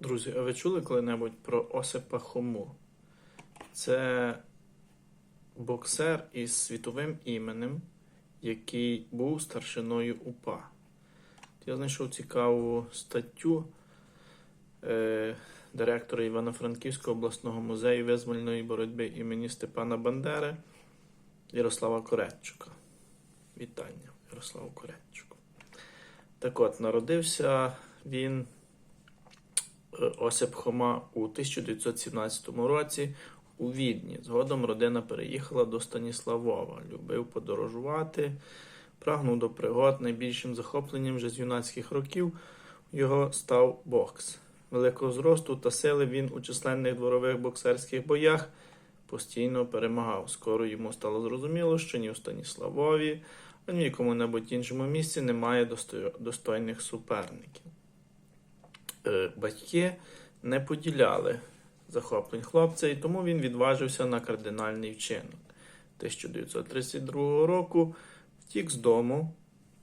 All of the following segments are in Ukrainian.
Друзі, а ви чули коли-небудь про Осипа Хому? Це боксер із світовим іменем, який був старшиною УПА. Я знайшов цікаву статтю е, директора Івано-Франківського обласного музею визвольної боротьби імені Степана Бандери Ярослава Коретчука. Вітання, Ярославу Коретчуку. Так от, народився він. Е, Осип Хома у 1917 році у Відні. Згодом родина переїхала до Станіславова. Любив подорожувати, прагнув до пригод. Найбільшим захопленням вже з юнацьких років його став бокс. Великого зросту та сили він у численних дворових боксерських боях постійно перемагав. Скоро йому стало зрозуміло, що ні у Станіславові, ані в якому-небудь іншому місці немає достойних суперників. Е, батьки не поділяли захоплень хлопця, і тому він відважився на кардинальний вчинок. 1932 року втік з дому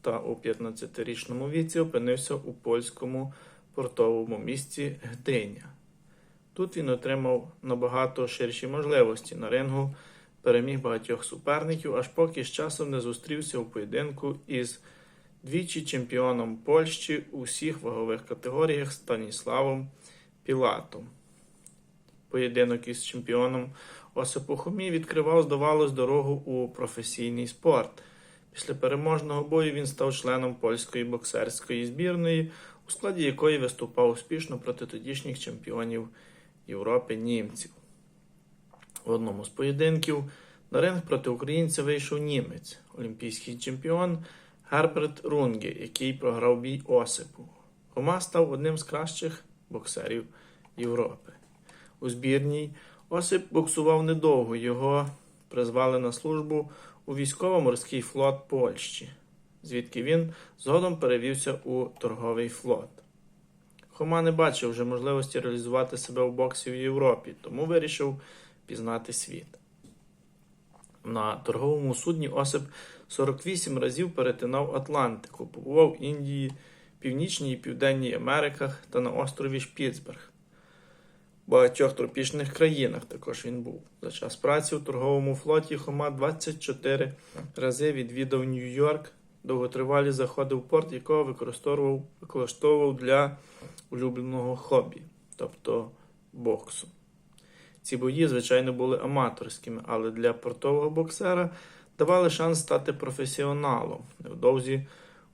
та у 15-річному віці опинився у польському портовому місті Гдиня. Тут він отримав набагато ширші можливості на рингу, переміг багатьох суперників, аж поки з часом не зустрівся у поєдинку із двічі чемпіоном Польщі у всіх вагових категоріях Станіславом Пілатом. Поєдинок із чемпіоном Осипу Хомі відкривав, здавалось, дорогу у професійний спорт. Після переможного бою він став членом польської боксерської збірної, у складі якої виступав успішно проти тодішніх чемпіонів Європи німців. В одному з поєдинків на ринг проти українця вийшов німець, олімпійський чемпіон Герберт Рунге, який програв бій Осипу. Хома став одним з кращих боксерів Європи. У збірній Осип боксував недовго. Його призвали на службу у військово-морський флот Польщі, звідки він згодом перевівся у торговий флот. Хома не бачив вже можливості реалізувати себе в боксі в Європі, тому вирішив пізнати світ. На торговому судні Осип 48 разів перетинав Атлантику, побував в Індії, Північній і Південній Америках та на острові Шпіцберг. В багатьох тропічних країнах також він був. За час праці у торговому флоті Хома 24 рази відвідав Нью-Йорк, довготривалі заходи в порт, якого використовував, використовував для улюбленого хобі, тобто боксу. Ці бої, звичайно, були аматорськими, але для портового боксера давали шанс стати професіоналом. Невдовзі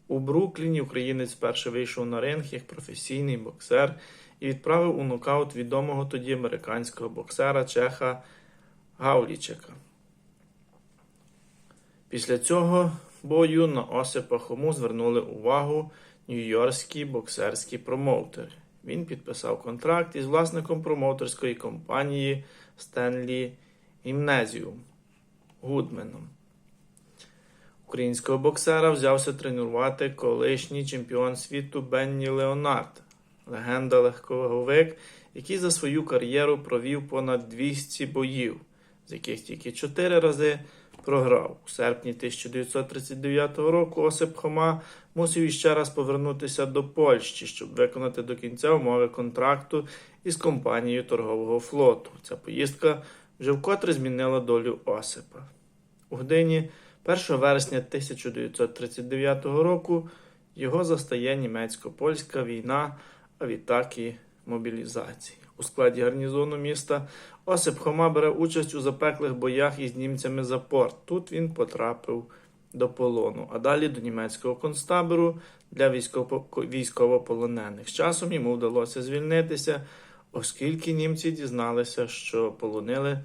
у Брукліні українець вперше вийшов на ринг як професійний боксер і відправив у нокаут відомого тоді американського боксера Чеха Гаулічека. Після цього бою на Осипа Хому звернули увагу нью-йоркські боксерські промоутери. Він підписав контракт із власником промоутерської компанії Стенлі Гімнезіум Гудменом. Українського боксера взявся тренувати колишній чемпіон світу Бенні Леонард, легенда легковаговик, який за свою кар'єру провів понад 200 боїв, з яких тільки 4 рази програв. У серпні 1939 року Осип Хома мусив іще раз повернутися до Польщі, щоб виконати до кінця умови контракту із компанією торгового флоту. Ця поїздка вже вкотре змінила долю Осипа. У Гдині 1 вересня 1939 року його застає німецько-польська війна, а відтак і мобілізації. У складі гарнізону міста Осип Хома бере участь у запеклих боях із німцями за порт. Тут він потрапив до полону, а далі до німецького концтабору для військовополонених. З часом йому вдалося звільнитися, оскільки німці дізналися, що полонили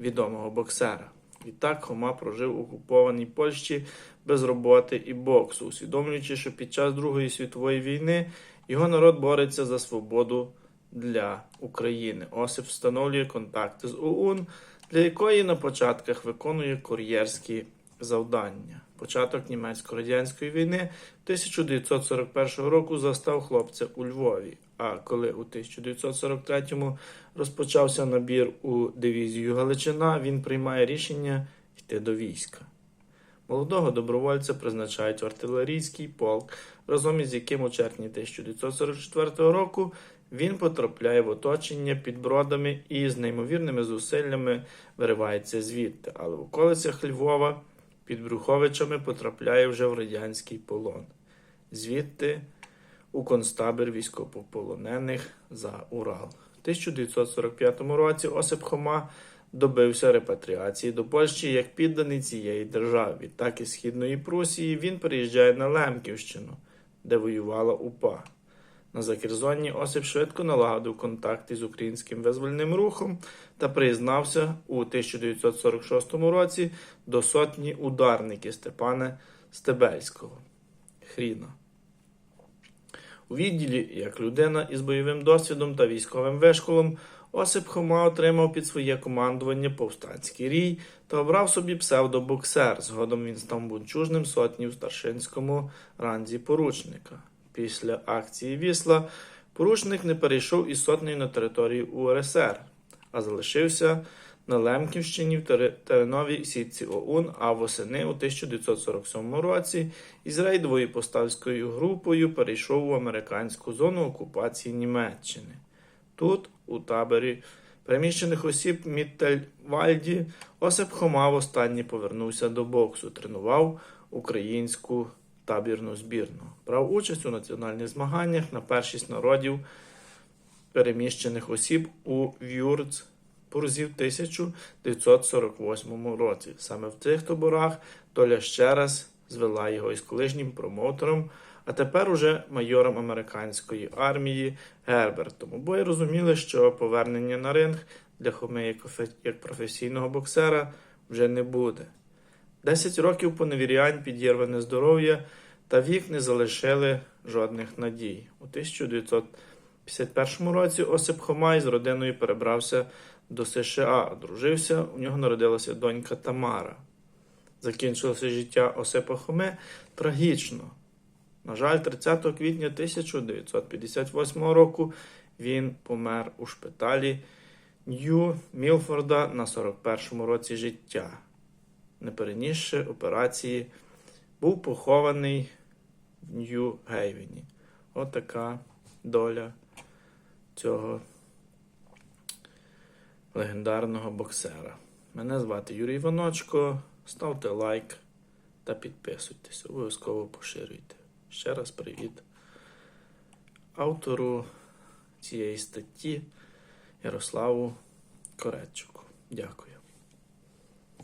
відомого боксера. Відтак Хома прожив у окупованій Польщі без роботи і боксу, усвідомлюючи, що під час Другої світової війни його народ бореться за свободу для України. Осип встановлює контакти з ОУН, для якої на початках виконує кур'єрські завдання. Початок німецько-радянської війни 1941 року застав хлопця у Львові. А коли у 1943-му розпочався набір у дивізію Галичина, він приймає рішення йти до війська. Молодого добровольця призначають в артилерійський полк, разом із яким у червні 1944 року він потрапляє в оточення під бродами і з неймовірними зусиллями виривається звідти, але в околицях Львова під Брюховичами потрапляє вже в радянський полон. Звідти у концтабір військовополонених за Урал. У 1945 році Осип Хома добився репатріації до Польщі як підданий цієї держави. Відтак із Східної Прусії він переїжджає на Лемківщину, де воювала УПА. На Закерзонні Осип швидко налагодив контакти з українським визвольним рухом та приєднався у 1946 році до сотні ударників Степана Стебельського. Хріна. У відділі, як людина із бойовим досвідом та військовим вишколом, Осип Хома отримав під своє командування повстанський рій та обрав собі псевдобоксер. Згодом він став бунчужним сотні в старшинському ранзі поручника. Після акції Вісла поручник не перейшов із сотнею на територію УРСР, а залишився на Лемківщині в тере- тереновій сітці ОУН, а восени у 1947 році із рейдовою повстанською групою перейшов у американську зону окупації Німеччини. Тут, у таборі переміщених осіб Міттельвальді, Осип Хома востаннє повернувся до боксу, тренував українську табірну збірну. Брав участь у національних змаганнях на першість народів переміщених осіб у Вюрц Пурзі 1948 році. Саме в цих таборах доля ще раз звела його із колишнім промоутером, а тепер уже майором американської армії Гербертом. Обоє розуміли, що повернення на ринг для Хоми як професійного боксера вже не буде. Десять років поневірянь, підірване здоров'я та вік не залишили жодних надій. У 1951 році Осип Хомай з родиною перебрався до США, одружився, у нього народилася донька Тамара. Закінчилося життя Осипа Хоми трагічно. На жаль, 30 квітня 1958 року він помер у шпиталі Нью Мілфорда на 41-му році життя. Не перенісши операції, був похований в Нью-Гейвені. Отака доля цього легендарного боксера. Мене звати Юрій Іваночко. Ставте лайк та підписуйтесь. Обов'язково поширюйте. Ще раз привіт автору цієї статті Ярославу Коречуку. Дякую.